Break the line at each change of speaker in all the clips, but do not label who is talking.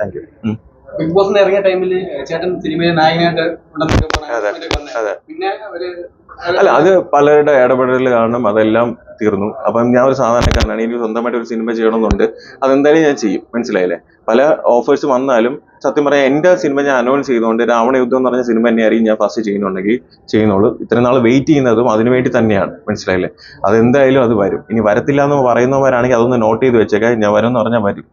Thank you
big ബോസിന് ഇറങ്ങിയ ടൈമിൽ ചേട്ടൻ സിനിമയിലെ നായകനായിട്ട് ഉണ്ടെന്നൊക്കെ. പിന്നെ അവർ
അല്ല അത് പലരുടെ ഇടപെടൽ കാരണം അതെല്ലാം തീർന്നു. അപ്പം ഞാൻ ഒരു സാധാരണക്കാരനാണ് എനിക്ക് സ്വന്തമായിട്ട് ഒരു സിനിമ ചെയ്യണമെന്നുണ്ട്. അതെന്തായാലും ഞാൻ ചെയ്യും. മനസ്സിലായില്ലേ? പല ഓഫേഴ്സ് വന്നാലും സത്യം പറയാം എന്റെ സിനിമ ഞാൻ അനൗൺസ് ചെയ്തുകൊണ്ട് രാവണ യുദ്ധം എന്ന് പറഞ്ഞ സിനിമ തന്നെയായിരിക്കും ഞാൻ ഫസ്റ്റ് ചെയ്യുന്നുണ്ടെങ്കിൽ ചെയ്യുന്നുള്ളൂ. ഇത്രയും നാൾ വെയിറ്റ് ചെയ്യുന്നതും അതിനു വേണ്ടി തന്നെയാണ്. മനസ്സിലായില്ലേ? അതെന്തായാലും അത് വരും. ഇനി വരത്തില്ല എന്ന് പറയുന്നവരാണെങ്കിൽ അതൊന്ന് നോട്ട് ചെയ്ത് വെച്ചേക്കാം. ഞാൻ വരും എന്ന് പറഞ്ഞാൽ വരും.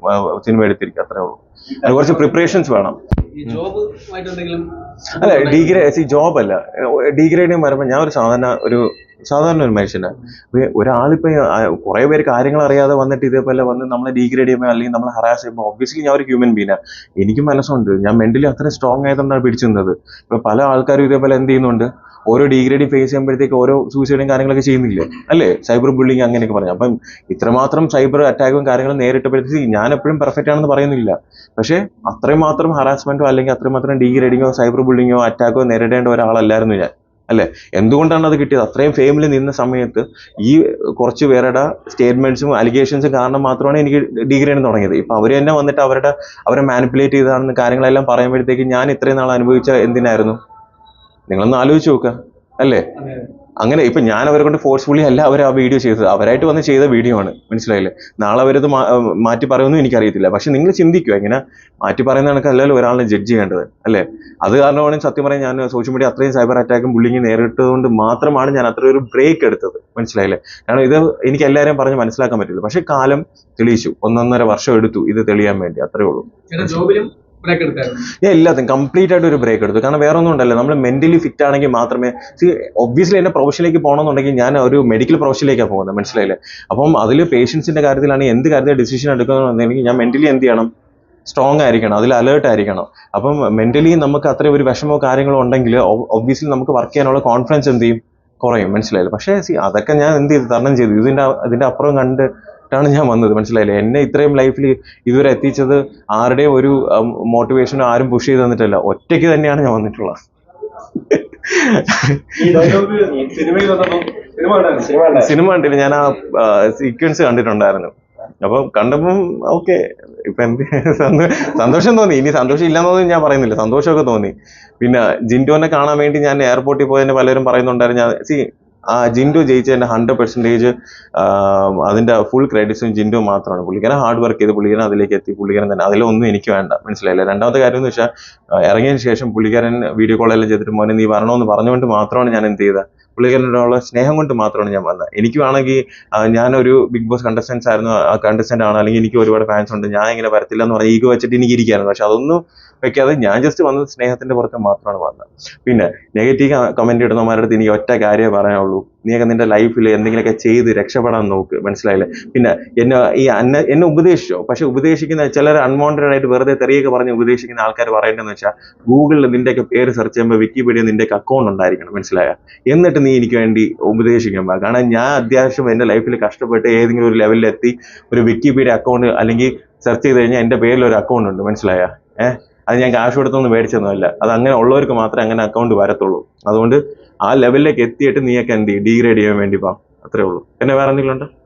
സിനിമ എടുത്തിരിക്കുക. അത്രേ ഉള്ളൂ. അതിന് കുറച്ച് പ്രിപ്പറേഷൻസ് വേണം. അല്ല ഡിഗ്രേ ജോബ് അല്ല. ഡിഗ്രേഡിങ് വരുമ്പോൾ ഞാൻ ഒരു സാധാരണ ഒരു സാധാരണ ഒരു മനുഷ്യനാണ് ഒരാളിപ്പോ കുറെ പേര് കാര്യങ്ങൾ അറിയാതെ വന്നിട്ട് ഇതേപോലെ വന്ന് നമ്മളെ ഡീഗ്രേഡ് ചെയ്യുമ്പോൾ അല്ലെങ്കിൽ നമ്മളെ ഹറാസ് ചെയ്യുമ്പോൾ ഒബ്വിയസ്ലി ഞാൻ ഒരു ഹ്യൂമൻ ബീനാണ് എനിക്ക് മനസ്സുണ്ട്. ഞാൻ മെന്റലി അത്ര സ്ട്രോങ് ആയതുകൊണ്ടാണ് പിടിച്ചു നിന്നത് ഇപ്പൊ പല ആൾക്കാരും ഇതേപോലെ എന്ത് ചെയ്യുന്നുണ്ട്? ഓരോ ഡിഗ്രേഡിങ് ഫേസ് ചെയ്യുമ്പോഴത്തേക്ക് ഓരോ സൂസൈഡും കാര്യങ്ങളൊക്കെ ചെയ്യുന്നില്ലേ? അല്ലേ? സൈബർ ബുള്ളിങ് അങ്ങനെയൊക്കെ പറഞ്ഞു. അപ്പം ഇത്രമാത്രം സൈബർ അറ്റാക്കും കാര്യങ്ങളും നേരിട്ടപ്പോഴത്തേക്ക് ഞാൻ എപ്പോഴും പെർഫെക്റ്റ് ആണെന്ന് പറയുന്നില്ല. പക്ഷേ അത്രയും മാത്രം ഹറാസ്മെന്റോ അല്ലെങ്കിൽ അത്രയും മാത്രം ഡീഗ്രേഡിങ്ങോ സൈബർ ബുള്ളിങ്ങോ അറ്റാക്കോ നേരിടേണ്ട ഒരാളല്ലായിരുന്നു ഞാൻ. അല്ലെ? എന്തുകൊണ്ടാണ് അത് കിട്ടിയത്? അത്രയും ഫെയിമിൽ നിന്ന സമയത്ത് ഈ കുറച്ച് പേരുടെ സ്റ്റേറ്റ്മെന്റ്സും അലിഗേഷൻസും കാരണം മാത്രമാണ് എനിക്ക് ഡിഗ്രി ചെയ്യാൻ തുടങ്ങിയത്. ഇപ്പൊ അവർ തന്നെ വന്നിട്ട് അവരുടെ അവരെ മാനിപ്പുലേറ്റ് ചെയ്താണെന്ന് കാര്യങ്ങളെല്ലാം പറയുമ്പോഴത്തേക്ക് ഞാൻ ഇത്രയും നാൾ അനുഭവിച്ച എന്തിനായിരുന്നു? നിങ്ങളൊന്ന് ആലോചിച്ച് നോക്കുക അല്ലേ? അങ്ങനെ ഇപ്പൊ ഞാൻ അവരെ കൊണ്ട് ഫോഴ്സ്ഫുള്ളി അല്ല അവർ ആ വീഡിയോ ചെയ്തത്. അവരായിട്ട് വന്ന് ചെയ്ത വീഡിയോ ആണ്. മനസ്സിലായില്ലേ? നാളെ അവരത് മാറ്റി പറയുമെന്നും എനിക്കറിയത്തില്ല. പക്ഷെ നിങ്ങൾ ചിന്തിക്കുക ഇങ്ങനെ മാറ്റി പറയുന്ന കണക്ക് അല്ലല്ലോ ഒരാളെ ജഡ്ജ് ചെയ്യേണ്ടത് അല്ലേ? അത് കാരണമാണ് സത്യം പറയാൻ ഞാൻ സോഷ്യൽ മീഡിയ അത്രയും സൈബർ അറ്റാക്കും ബുള്ളിങ്ങും നേരിട്ടതുകൊണ്ട് മാത്രമാണ് ഞാൻ അത്ര ഒരു ബ്രേക്ക് എടുത്തത്. മനസ്സിലായില്ലേ? കാരണം ഇത് എനിക്ക് എല്ലാവരെയും പറഞ്ഞ് മനസ്സിലാക്കാൻ പറ്റില്ല. പക്ഷെ കാലം തെളിയിച്ചു. ഒന്നൊന്നര വർഷം എടുത്തു ഇത് തെളിയാൻ വേണ്ടി. അത്രേ ഉള്ളൂ.
ബ്രേക്ക്
എല്ലാത്തിനും കംപ്ലീറ്റ് ആയിട്ട് ഒരു ബ്രേക്ക് എടുത്തു. കാരണം വേറെ ഒന്നും ഉണ്ടല്ലോ. നമ്മൾ മെന്റലി ഫിറ്റ് ആണെങ്കിൽ മാത്രമേ ഒബ്വിയസ്ലി എന്റെ പ്രൊഫഷനിലേക്ക് പോകണമെന്നുണ്ടെങ്കിൽ ഞാൻ ഒരു മെഡിക്കൽ പ്രൊഫഷനിലേക്കാണ് പോകുന്നത് മനസ്സിലായില്ലേ? അപ്പം അതിൽ പേഷ്യൻസിന്റെ കാര്യത്തിലാണ് എന്ത് കാര്യത്തിൽ ഡിസിഷൻ എടുക്കണമെന്നുണ്ടെങ്കിൽ ഞാൻ മെന്റലി എന്ത് ചെയ്യണം? സ്ട്രോങ് ആയിരിക്കണം. അതിൽ അലേർട്ട് ആയിരിക്കണം. അപ്പം മെന്റലി നമുക്ക് അത്രയും ഒരു വിഷമോ കാര്യങ്ങളോ ഉണ്ടെങ്കിൽ ഒബ്വിയസ്ലി നമുക്ക് വർക്ക് ചെയ്യാനുള്ള കോൺഫിഡൻസ് എന്ത് ചെയ്യും? കുറയും. മനസ്സിലായില്ല? പക്ഷേ സി അതൊക്കെ ഞാൻ എന്ത് ചെയ്തു? തരണം ചെയ്തു. ഇതിന്റെ ഇതിന്റെ അപ്പുറം കണ്ടിട്ടാണ് ഞാൻ വന്നത്. മനസ്സിലായില്ലേ? എന്നെ ഇത്രയും ലൈഫിൽ ഇതുവരെ എത്തിച്ചത് ആരുടെയും ഒരു മോട്ടിവേഷൻ ആരും പുഷ് ചെയ്ത് തന്നിട്ടില്ല. ഒറ്റയ്ക്ക് തന്നെയാണ് ഞാൻ വന്നിട്ടുള്ളത്.
സിനിമ
കണ്ടില്ല. ഞാൻ ആ സീക്വൻസ് കണ്ടിട്ടുണ്ടായിരുന്നു. അപ്പൊ കണ്ടപ്പം ഓക്കെ ഇപ്പൊ എന്ത് സന്തോഷം തോന്നി. ഇനി സന്തോഷം ഇല്ലെന്നൊന്നും ഞാൻ പറയുന്നില്ല. സന്തോഷമൊക്കെ തോന്നി. പിന്നെ ജിൻഡോനെ കാണാൻ വേണ്ടി ഞാൻ എയർപോർട്ടിൽ പോയതിന് പലരും പറയുന്നുണ്ടായിരുന്നു. ഞാൻ സി ആ ജിൻഡു ജയിച്ചതിന്റെ ഹൺഡ്രഡ് പെർസെന്റേജ് അതിന്റെ ഫുൾ ക്രെഡിറ്റ്സും ജിൻഡു മാത്രമാണ്. പുള്ളിക്കാരൻ ഹാർഡ് വർക്ക് ചെയ്ത് പുള്ളിക്കാരൻ അതിലേക്ക് എത്തി. പുള്ളിക്കാരൻ തന്നെ. അതിലൊന്നും എനിക്ക് വേണ്ട. മനസ്സിലായില്ല? രണ്ടാമത്തെ കാര്യം എന്ന് വെച്ചാൽ ഇറങ്ങിയതിന് ശേഷം പുള്ളിക്കാരൻ വീഡിയോ കോളെല്ലാം ചെയ്തിട്ട് മോനെ നീ വരണമെന്ന് പറഞ്ഞുകൊണ്ട് മാത്രമാണ് ഞാൻ എന്ത് ചെയ്തത്? പുള്ളിക്കാരനോടുള്ള സ്നേഹം കൊണ്ട് മാത്രമാണ് ഞാൻ വന്നത്. എനിക്ക് വേണമെങ്കിൽ ഞാനൊരു ബിഗ് ബോസ് കണ്ടസ്റ്റൻസ് ആയിരുന്നു ആ കണ്ടസ്റ്റന്റ് ആണ്. അല്ലെങ്കിൽ എനിക്ക് ഒരുപാട് ഫാൻസ് ഉണ്ട്. ഞാൻ ഇങ്ങനെ വരത്തില്ല എന്ന് പറഞ്ഞാൽ ഈഗോ വെച്ചിട്ട് എനിക്ക് ഇരിക്കായിരുന്നു. പക്ഷെ അതൊന്നും വെക്കാതെ ഞാൻ ജസ്റ്റ് വന്നത് സ്നേഹത്തിന്റെ പുറത്ത് മാത്രമാണ് വന്നത്. പിന്നെ നെഗറ്റീവ് കമന്റ് ഇടുന്നവരുടെ അടുത്ത് എനിക്ക് ഒറ്റ കാര്യമേ പറയാനുള്ളൂ. നീയൊക്കെ നിന്റെ ലൈഫിൽ എന്തെങ്കിലുമൊക്കെ ചെയ്ത് രക്ഷപ്പെടാൻ നോക്ക്. മനസ്സിലായില്ലേ? പിന്നെ എന്നെ ഈ അന്ന എന്നെ ഉപദേശിച്ചോ? പക്ഷെ ഉപദേശിക്കുന്ന ചിലർ അൺവാണ്ടഡ് ആയിട്ട് വെറുതെ തെറിയൊക്കെ പറഞ്ഞ് ഉപദേശിക്കുന്ന ആൾക്കാർ പറയേണ്ടതെന്ന് വെച്ചാൽ ഗൂഗിളിൽ നിന്റെയൊക്കെ പേര് സെർച്ച് ചെയ്യുമ്പോൾ വിക്കിപീഡിയ നിന്റെയൊക്കെ അക്കൗണ്ട് ഉണ്ടായിരിക്കണം. മനസ്സിലായ? എന്നിട്ട് നീ എനിക്ക് വേണ്ടി ഉപദേശിക്കാൻ പാ. കാരണം ഞാൻ അത്യാവശ്യം എന്റെ ലൈഫിൽ കഷ്ടപ്പെട്ട് ഏതെങ്കിലും ഒരു ലെവലിൽ എത്തി ഒരു വിക്കിപീഡിയ അക്കൗണ്ട് അല്ലെങ്കിൽ സെർച്ച് ചെയ്ത് കഴിഞ്ഞാൽ എന്റെ പേരിൽ ഒരു അക്കൗണ്ട് ഉണ്ട്. മനസ്സിലായ? ഏഹ് അത് ഞാൻ കാശ് കൊടുത്തൊന്നും മേടിച്ചൊന്നുമല്ല. അത് അങ്ങനെ ഉള്ളവർക്ക് മാത്രമേ അങ്ങനെ അക്കൗണ്ട് വരത്തുള്ളൂ. അതുകൊണ്ട് ആ ലെവലിലേക്ക് എത്തിയിട്ട് നീയൊക്കെ എന്ത് ചെയ്യും? ഡീഗ്രേഡ് ചെയ്യാൻ വേണ്ടി പാ. അത്രേ ഉള്ളൂ. പിന്നെ വേറെ എന്തെങ്കിലും ഉണ്ടോ?